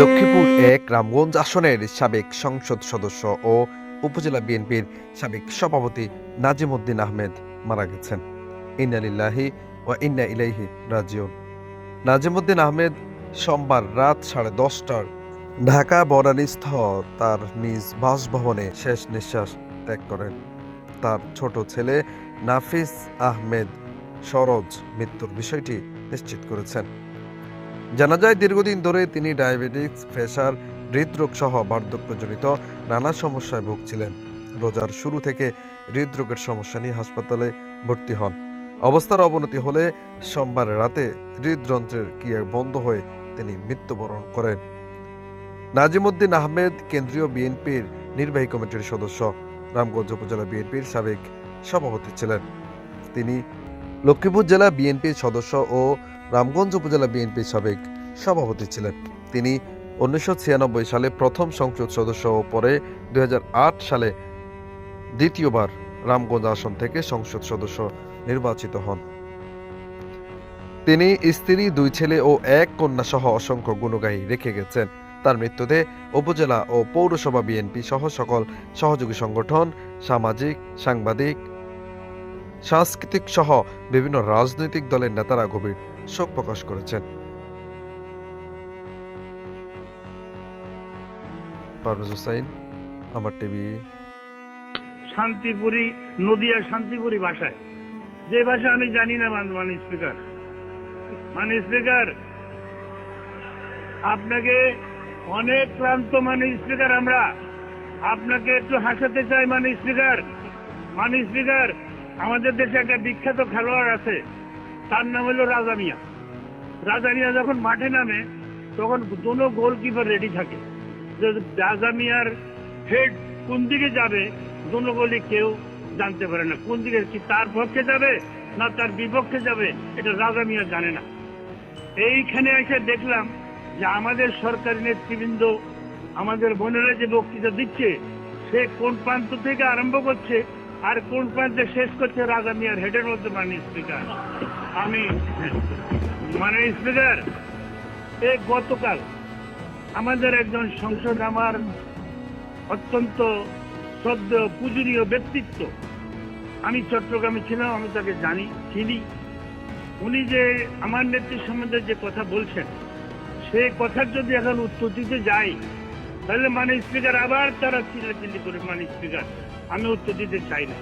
লক্ষ্মীপুর এক রামগঞ্জ আসনের সাবেক সংসদ সদস্য ও উপজেলা বিএনপির সাবেক সভাপতি নাজিমউদ্দিন আহমেদ মারা গেছেন। ইন্নালিল্লাহি ও ইন্না ইলাইহি রাজিউন। নাজিমউদ্দিন আহমেদ সোমবার রাত সাড়ে দশটার ঢাকা বনানীস্থ তার নিজ বাসভবনে শেষ নিঃশ্বাস ত্যাগ করেন। তার ছোট ছেলে নাফিস আহমেদ সরোজ মৃত্যুর বিষয়টি নিশ্চিত করেছেন। জানা যায়, দীর্ঘদিন ধরে তিনি ডায়াবেটিস প্রেশার হৃদরোগ সহ বার্ধক্যজনিত নানা সমস্যায় ভুগছিলেন। রোজার শুরু থেকে হৃদরোগের সমস্যা নিয়ে হাসপাতালে ভর্তি হন। অবস্থার অবনতি হলে সোমবার রাতে হৃদযন্ত্রের ক্রিয়া বন্ধ হয়ে তিনি মৃত্যুবরণ করেন। নাজিমউদ্দিন আহমেদ, কেন্দ্রীয় বিএনপির নির্বাহী কমিটির সদস্য। রামগঞ্জ উপজেলা বিএনপির সাবেক সভাপতি ছিলেন। তিনি লক্ষ্মীপুর জেলা বিএনপির সদস্য ও রামগঞ্জ উপজেলা বিএনপির সাবেক সভাপতি ছিলেন। তিনি উনিশশো ছিয়ানব্বই সালে প্রথম সংসদ সদস্য ও পরে দুই সালে দ্বিতীয়বার রামগঞ্জ আসন থেকে সংসদ সদস্য নির্বাচিত হন। তিনি স্ত্রী, দুই ছেলে ও এক কন্যা সহ অসংখ্য গুণগাহী রেখে গেছেন। তার মৃত্যুতে উপজেলা ও পৌরসভা বিএনপি সহ সকল সহযোগী সংগঠন, সামাজিক, সাংবাদিক সাংস্কৃতিক সহ বিভিন্ন রাজনৈতিক দলের নেতারা গভীর শোক প্রকাশ করেছেন। আমার টিভি। শান্তিপুরি, নদিয়া শান্তিপুরি ভাষায়। যে ভাষা আমি জানি না, মান- মানে স্পিকার। মানে স্পিকার, আপনাকে অনেক ক্লান্ত মানে স্পিকার আমরা। আপনাকে একটু হাসাতে চাই মানে স্পিকার। মানে স্পিকার আমাদের দেশে একটা বিখ্যাত খেলোয়াড় আছে, তার নাম হলো রাজা মিয়া। রাজা মিয়া যখন মাঠে নামে, তখন দুনো গোলকিপার রেডি থাকে। যে রাজা মিয়ার হেড কোন দিকে যাবে, দুনো গোলি কেউ জানতে পারে না। কোন দিকে, কি তার পক্ষে যাবে, না তার বিপক্ষে যাবে, এটা রাজা মিয়া জানে না। এইখানে এসে দেখলাম যে আমাদের সরকারি নেতৃবৃন্দ, আমাদের বোনেরা যে বক্তৃতা দিচ্ছে, সে কোন প্রান্ত থেকে আরম্ভ করছে আর কোন প্রান্তে শেষ করছে রাজা মিয়ার হেডের মধ্যে মানে স্পিকার আমি মানে স্পিকার এই গতকাল আমাদের একজন সংসদ আমার অত্যন্ত শ্রদ্ধ পূজনীয় ব্যক্তিত্ব, আমি চট্টগ্রামে ছিলাম, আমি তাকে জানি, চিনি। উনি যে আমার নেত্রীর সম্বন্ধে যে কথা বলছেন সে কথার যদি এখন উত্তর দিতে যাই, তাহলে মানে স্পিকার আবার তারা চিল্লাচিল্লি করে মানে স্পিকার আমি উত্তর দিতে চাই না।